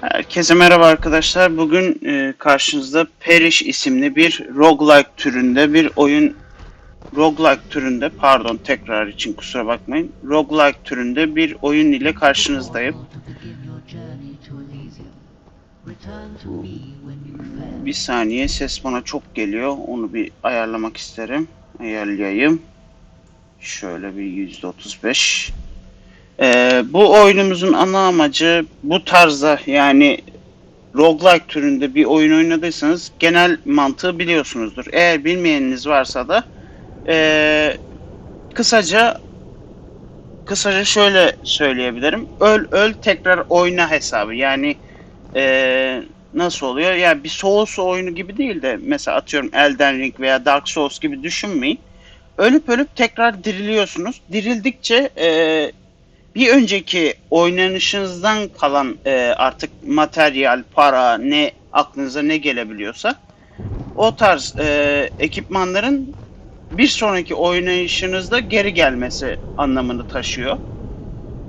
Herkese merhaba arkadaşlar. Bugün e, karşınızda Perish isimli bir roguelike türünde bir oyun roguelike türünde pardon tekrar için kusura bakmayın. Roguelike türünde bir oyun ile karşınızdayım. Bir saniye ses bana çok geliyor. Onu bir ayarlamak isterim. Ayarlayayım. Şöyle bir %35. Ee, bu oyunumuzun ana amacı bu tarzda yani roguelike türünde bir oyun oynadıysanız genel mantığı biliyorsunuzdur. Eğer bilmeyeniniz varsa da ee, kısaca kısaca şöyle söyleyebilirim. Öl öl tekrar oyna hesabı. Yani ee, nasıl oluyor? Yani bir Souls oyunu gibi değil de mesela atıyorum Elden Ring veya Dark Souls gibi düşünmeyin. Ölüp ölüp tekrar diriliyorsunuz. Dirildikçe ee, bir önceki oynanışınızdan kalan e, artık materyal, para, ne aklınıza ne gelebiliyorsa o tarz e, ekipmanların bir sonraki oynayışınızda geri gelmesi anlamını taşıyor.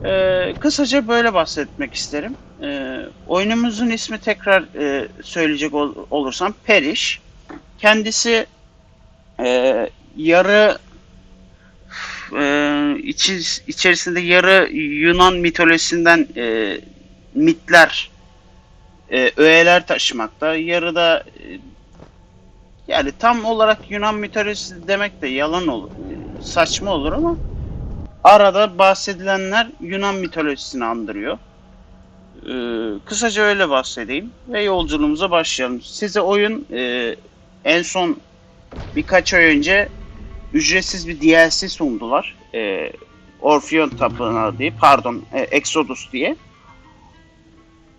E, kısaca böyle bahsetmek isterim. E, oyunumuzun ismi tekrar e, söyleyecek ol, olursam Perish. Kendisi e, yarı e, içi, içerisinde yarı Yunan mitolojisinden e, mitler, e, öğeler taşımakta. Yarı da e, yani tam olarak Yunan mitolojisi demek de yalan olur, e, saçma olur ama arada bahsedilenler Yunan mitolojisini andırıyor. E, kısaca öyle bahsedeyim ve yolculuğumuza başlayalım. Size oyun e, en son birkaç ay önce ücretsiz bir DLC sundular. E, Orpheon Tapınağı diye, pardon, e, Exodus diye.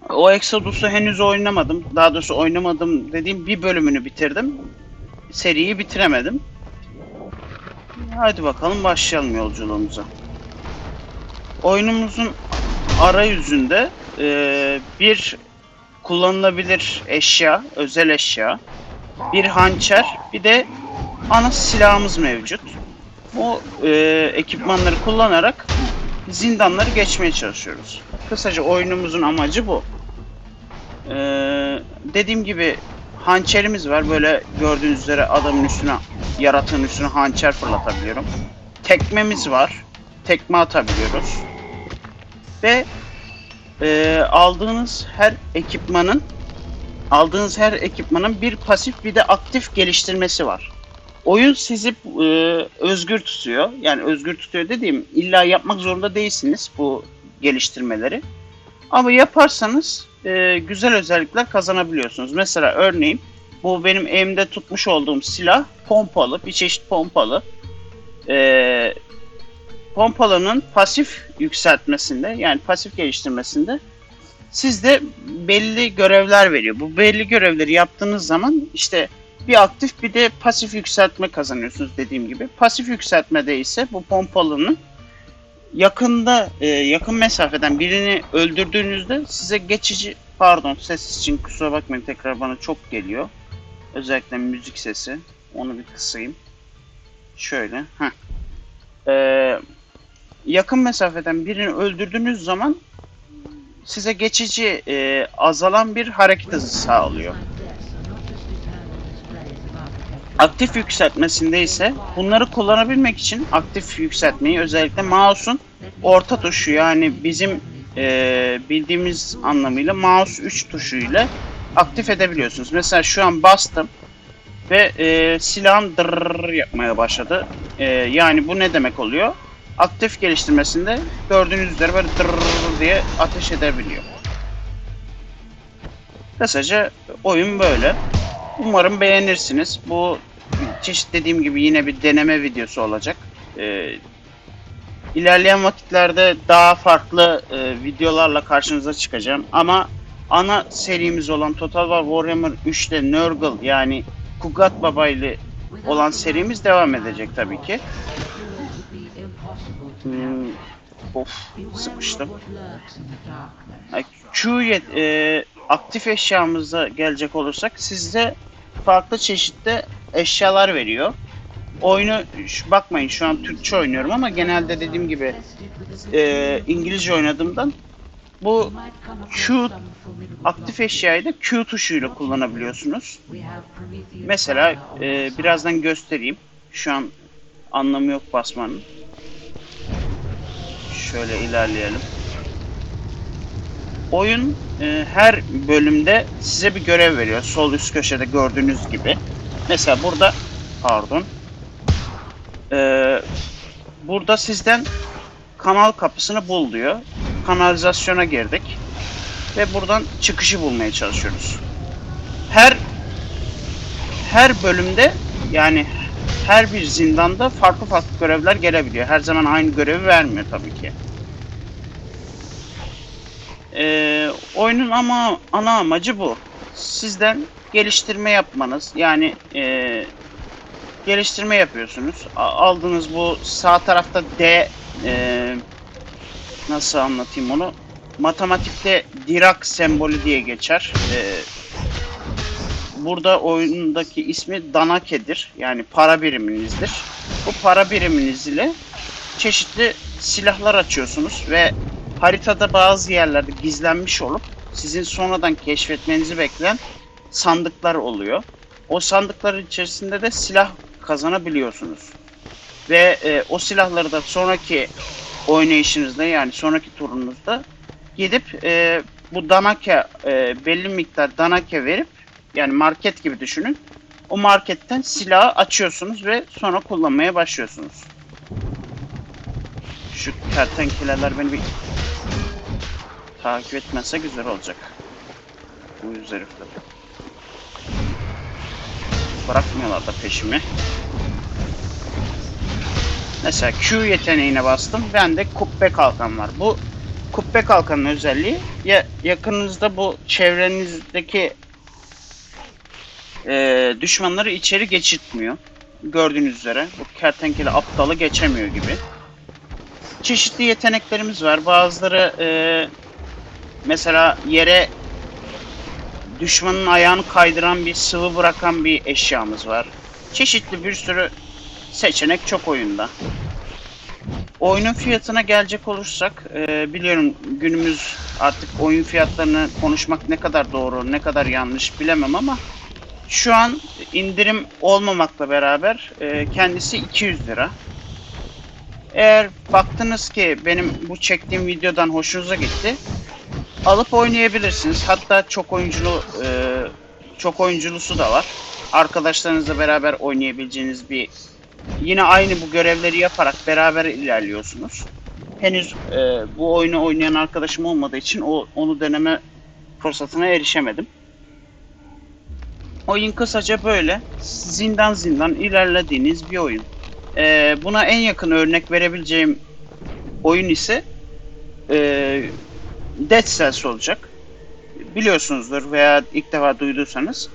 O Exodus'u henüz oynamadım. Daha doğrusu oynamadım dediğim bir bölümünü bitirdim. Seriyi bitiremedim. Hadi bakalım başlayalım yolculuğumuza. Oyunumuzun arayüzünde e, bir kullanılabilir eşya, özel eşya, bir hançer, bir de ana silahımız mevcut. Bu e, ekipmanları kullanarak zindanları geçmeye çalışıyoruz. Kısaca oyunumuzun amacı bu. E, dediğim gibi hançerimiz var. Böyle gördüğünüz üzere adamın üstüne, yaratığın üstüne hançer fırlatabiliyorum. Tekmemiz var. Tekme atabiliyoruz. Ve e, aldığınız her ekipmanın aldığınız her ekipmanın bir pasif bir de aktif geliştirmesi var oyun sizi e, özgür tutuyor. Yani özgür tutuyor dediğim illa yapmak zorunda değilsiniz bu geliştirmeleri. Ama yaparsanız e, güzel özellikler kazanabiliyorsunuz. Mesela örneğin bu benim elimde tutmuş olduğum silah pompalı, bir çeşit pompalı. E, pompalının pasif yükseltmesinde yani pasif geliştirmesinde sizde belli görevler veriyor. Bu belli görevleri yaptığınız zaman işte bir aktif bir de pasif yükseltme kazanıyorsunuz dediğim gibi. Pasif yükseltmede ise bu pompalının yakında e, yakın mesafeden birini öldürdüğünüzde size geçici pardon ses için kusura bakmayın tekrar bana çok geliyor. Özellikle müzik sesi. Onu bir kısayım. Şöyle. Heh. Ee, yakın mesafeden birini öldürdüğünüz zaman size geçici e, azalan bir hareket hızı sağlıyor. Aktif yükseltmesinde ise bunları kullanabilmek için aktif yükseltmeyi özellikle mouse'un orta tuşu yani bizim e, bildiğimiz anlamıyla mouse 3 tuşuyla aktif edebiliyorsunuz. Mesela şu an bastım ve e, silahım dırrrr yapmaya başladı. E, yani bu ne demek oluyor? Aktif geliştirmesinde gördüğünüz üzere böyle dırrrr diye ateş edebiliyor. Kısaca oyun böyle. Umarım beğenirsiniz. Bu çeşit dediğim gibi yine bir deneme videosu olacak. Ee, ilerleyen vakitlerde daha farklı e, videolarla karşınıza çıkacağım. Ama ana serimiz olan Total War Warhammer 3'te Nurgle yani Kugat Baba ile olan serimiz devam edecek tabii ki. Hmm, of sıkıştım. Q e, aktif eşyamıza gelecek olursak sizde farklı çeşitte eşyalar veriyor. Oyunu bakmayın şu an Türkçe oynuyorum ama genelde dediğim gibi e, İngilizce oynadığımdan bu Q Aktif eşyayı da Q tuşuyla kullanabiliyorsunuz. Mesela e, birazdan göstereyim. Şu an anlamı yok basmanın. Şöyle ilerleyelim. Oyun e, her bölümde size bir görev veriyor. Sol üst köşede gördüğünüz gibi. Mesela burada pardon. Ee, burada sizden kanal kapısını bul diyor. Kanalizasyona girdik. Ve buradan çıkışı bulmaya çalışıyoruz. Her her bölümde yani her bir zindanda farklı farklı görevler gelebiliyor. Her zaman aynı görevi vermiyor tabii ki. Ee, oyunun ama ana amacı bu. Sizden geliştirme yapmanız. Yani e, geliştirme yapıyorsunuz. Aldığınız bu sağ tarafta D e, nasıl anlatayım onu? Matematikte Dirac sembolü diye geçer. E, burada oyundaki ismi Danake'dir. Yani para biriminizdir. Bu para biriminiz ile çeşitli silahlar açıyorsunuz ve haritada bazı yerlerde gizlenmiş olup sizin sonradan keşfetmenizi bekleyen sandıklar oluyor. O sandıkların içerisinde de silah kazanabiliyorsunuz. Ve e, o silahları da sonraki oynayışınızda yani sonraki turunuzda gidip e, bu danake e, belli miktar danake verip yani market gibi düşünün. O marketten silahı açıyorsunuz ve sonra kullanmaya başlıyorsunuz. Şu kertenkeleler beni bir takip etmezse güzel olacak. Bu yüz herifler. Bırakmıyorlar da peşimi. Mesela Q yeteneğine bastım. Bende kubbe kalkan var. Bu kubbe kalkanın özelliği ya yakınınızda bu çevrenizdeki e, düşmanları içeri geçirtmiyor. Gördüğünüz üzere bu kertenkele aptalı geçemiyor gibi. Çeşitli yeteneklerimiz var. Bazıları e, mesela yere düşmanın ayağını kaydıran bir sıvı bırakan bir eşyamız var. Çeşitli bir sürü seçenek çok oyunda. Oyunun fiyatına gelecek olursak e, biliyorum günümüz artık oyun fiyatlarını konuşmak ne kadar doğru ne kadar yanlış bilemem ama şu an indirim olmamakla beraber e, kendisi 200 lira. Eğer baktınız ki benim bu çektiğim videodan hoşunuza gitti alıp oynayabilirsiniz. Hatta çok oyunculu e, çok oyunculusu da var. Arkadaşlarınızla beraber oynayabileceğiniz bir yine aynı bu görevleri yaparak beraber ilerliyorsunuz. Henüz e, bu oyunu oynayan arkadaşım olmadığı için o onu deneme fırsatına erişemedim. Oyun kısaca böyle zindan zindan ilerlediğiniz bir oyun. E, buna en yakın örnek verebileceğim oyun ise e, Dead Cells olacak. Biliyorsunuzdur veya ilk defa duyduysanız.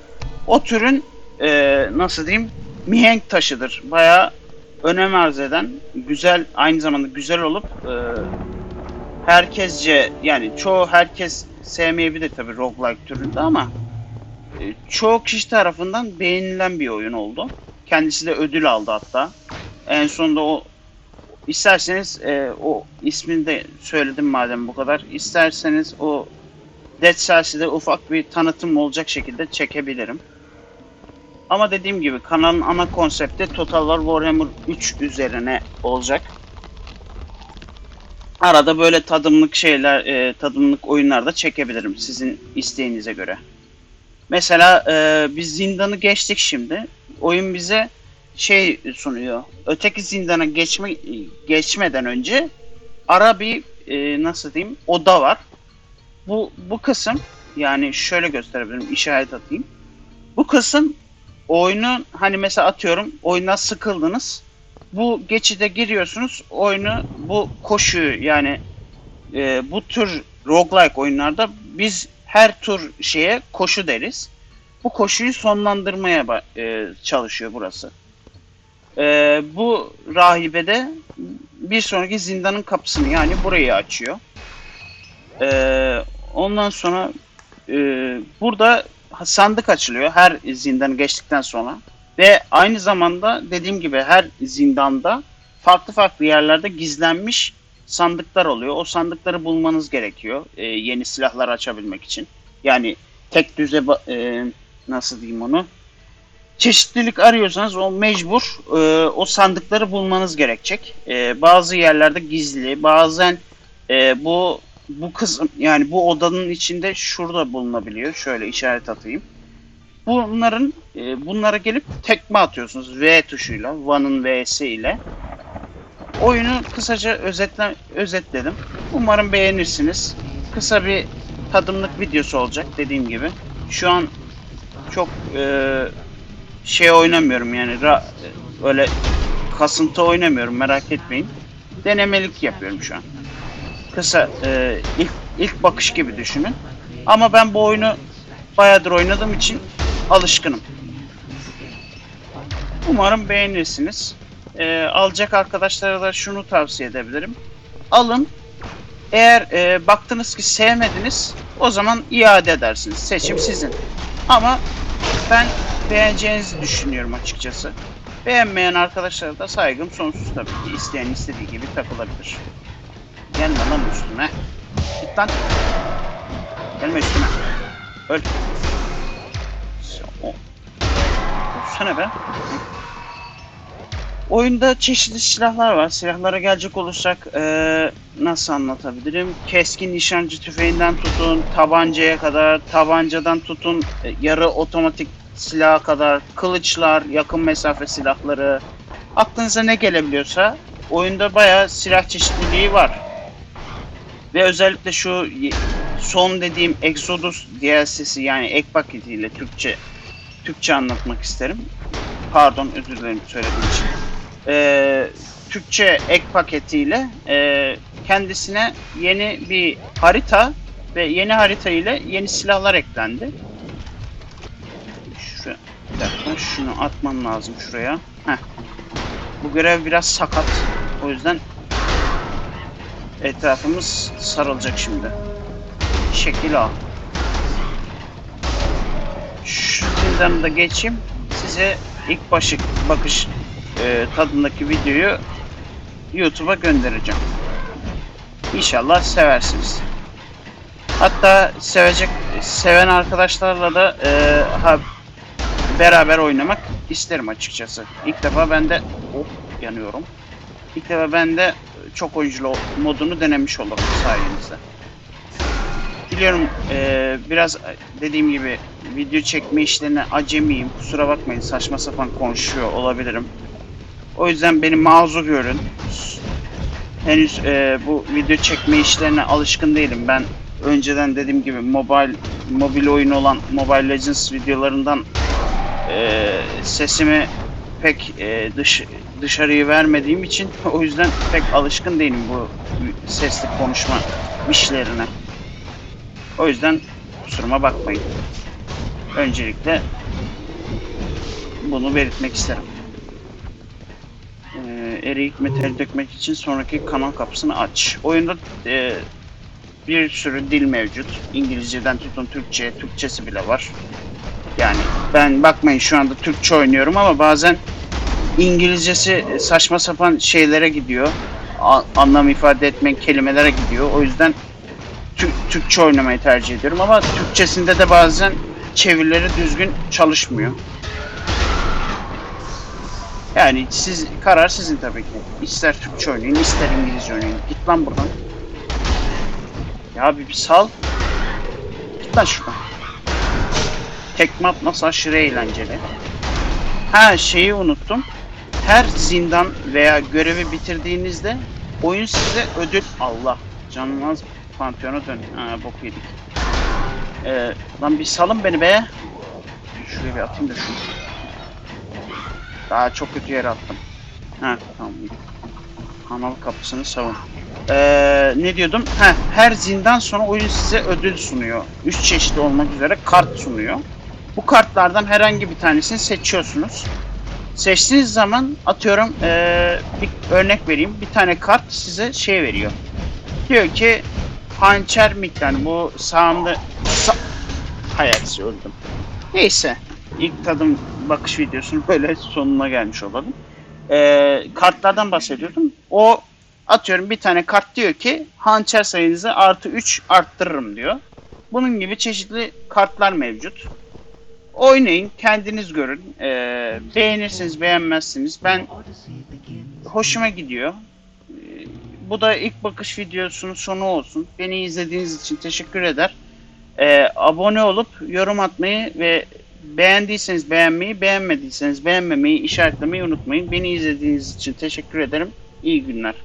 O türün e, nasıl diyeyim mihenk taşıdır. Bayağı önem arz eden, güzel aynı zamanda güzel olup e, herkesce yani çoğu herkes sevmeyebilir tabi roguelike türünde ama e, çoğu kişi tarafından beğenilen bir oyun oldu. Kendisi de ödül aldı hatta. En sonunda o İsterseniz e, o ismini de söyledim madem bu kadar. İsterseniz o Dead Cells'i ufak bir tanıtım olacak şekilde çekebilirim. Ama dediğim gibi kanalın ana konsepti Total War Warhammer 3 üzerine olacak. Arada böyle tadımlık şeyler, e, tadımlık oyunlar da çekebilirim sizin isteğinize göre. Mesela e, biz zindanı geçtik şimdi. Oyun bize şey sunuyor. Öteki zindana geçme geçmeden önce ara bir e, nasıl diyeyim oda var. Bu bu kısım yani şöyle gösterebilirim işaret atayım. Bu kısım oyunu hani mesela atıyorum oyundan sıkıldınız. Bu geçide giriyorsunuz. Oyunu bu koşuyu yani e, bu tür roguelike oyunlarda biz her tur şeye koşu deriz. Bu koşuyu sonlandırmaya e, çalışıyor burası. Ee, bu rahibe de bir sonraki zindanın kapısını yani burayı açıyor. Ee, ondan sonra e, burada sandık açılıyor her zindanı geçtikten sonra. Ve aynı zamanda dediğim gibi her zindanda farklı farklı yerlerde gizlenmiş sandıklar oluyor. O sandıkları bulmanız gerekiyor e, yeni silahlar açabilmek için. Yani tek düze e, nasıl diyeyim onu? Çeşitlilik arıyorsanız o mecbur e, o sandıkları bulmanız gerekecek. E, bazı yerlerde gizli, bazen e, bu bu kısım yani bu odanın içinde şurada bulunabiliyor. Şöyle işaret atayım. Bunların e, bunlara gelip tekme atıyorsunuz V tuşuyla, One'ın V'si ile. Oyunu kısaca özetle özetledim. Umarım beğenirsiniz. Kısa bir tadımlık videosu olacak dediğim gibi. Şu an çok e, şey oynamıyorum yani ra- öyle kasıntı oynamıyorum merak etmeyin. Denemelik yapıyorum şu an. Kısa e, ilk, ilk bakış gibi düşünün. Ama ben bu oyunu bayağıdır oynadığım için alışkınım. Umarım beğenirsiniz. E, alacak arkadaşlara da şunu tavsiye edebilirim. Alın. Eğer e, baktınız ki sevmediniz o zaman iade edersiniz. Seçim sizin. Ama ben beğeneceğinizi düşünüyorum açıkçası. Beğenmeyen arkadaşlara da saygım sonsuz tabii ki. İsteyen istediği gibi takılabilir. Gelme lan üstüme. Git lan. Gelme üstüme. Öl. O. Ölsene be. Oyunda çeşitli silahlar var. Silahlara gelecek olursak eee, nasıl anlatabilirim? Keskin nişancı tüfeğinden tutun, tabancaya kadar, tabancadan tutun, e, yarı otomatik silaha kadar, kılıçlar, yakın mesafe silahları. Aklınıza ne gelebiliyorsa oyunda bayağı silah çeşitliliği var. Ve özellikle şu son dediğim Exodus DLC'si yani ek paketiyle Türkçe Türkçe anlatmak isterim. Pardon özür dilerim söylediğim için. Ee, Türkçe ek paketiyle e, kendisine yeni bir harita ve yeni harita ile yeni silahlar eklendi. Şuraya, bir dakika şunu atmam lazım şuraya. Heh. Bu görev biraz sakat. O yüzden etrafımız sarılacak şimdi. Şekil A. Şu zindanı da geçeyim. Size ilk başı, bakış e, tadındaki videoyu YouTube'a göndereceğim. İnşallah seversiniz. Hatta sevecek seven arkadaşlarla da e, ha, beraber oynamak isterim açıkçası. İlk defa ben de hop yanıyorum. İlk defa ben de çok oyunculu modunu denemiş olurum sayenizde. Biliyorum e, biraz dediğim gibi video çekme işlerine acemiyim. Kusura bakmayın saçma sapan konuşuyor olabilirim. O yüzden beni mazur görün. Henüz e, bu video çekme işlerine alışkın değilim. Ben önceden dediğim gibi mobil mobil oyun olan Mobile Legends videolarından e, sesimi pek e, dış dışarıyı vermediğim için o yüzden pek alışkın değilim bu sesli konuşma işlerine. O yüzden kusuruma bakmayın. Öncelikle bunu belirtmek isterim. Ee, eriyik metal dökmek için sonraki kanal kapısını aç. Oyunda e, bir sürü dil mevcut. İngilizceden tutun Türkçe, Türkçesi bile var. Yani ben bakmayın şu anda Türkçe oynuyorum ama bazen İngilizcesi saçma sapan şeylere gidiyor. A- anlam ifade etmeyen kelimelere gidiyor. O yüzden Tü- Türkçe oynamayı tercih ediyorum ama Türkçesinde de bazen çevirileri düzgün çalışmıyor. Yani siz karar sizin tabii ki. İster Türkçe oynayın, ister İngilizce oynayın. Git lan buradan. Ya bir, bir sal. Git lan şuradan. Tekme atması aşırı eğlenceli. Ha şeyi unuttum. Her zindan veya görevi bitirdiğinizde oyun size ödül... Allah canım az Pantheon'a dön. Ha bok yedik. Ee, lan bir salın beni be. Şuraya bir atayım da şunu. Daha çok kötü yere attım. Ha tamam. Kanal kapısını savun. Ee, ne diyordum? Heh, her zindan sonra oyun size ödül sunuyor. Üç çeşit olmak üzere kart sunuyor. Bu kartlardan herhangi bir tanesini seçiyorsunuz. Seçtiğiniz zaman atıyorum ee, bir örnek vereyim. Bir tane kart size şey veriyor. Diyor ki hançer miktarı bu sağımda sa hayat öldüm. Neyse ilk tadım bakış videosunun böyle sonuna gelmiş olalım. Ee, kartlardan bahsediyordum. O Atıyorum bir tane kart diyor ki hançer sayınızı artı 3 arttırırım diyor. Bunun gibi çeşitli kartlar mevcut. Oynayın, kendiniz görün. Ee, beğenirsiniz, beğenmezsiniz. Ben hoşuma gidiyor. Ee, bu da ilk bakış videosunun sonu olsun. Beni izlediğiniz için teşekkür eder. Ee, abone olup yorum atmayı ve beğendiyseniz beğenmeyi, beğenmediyseniz beğenmemeyi işaretlemeyi unutmayın. Beni izlediğiniz için teşekkür ederim. İyi günler.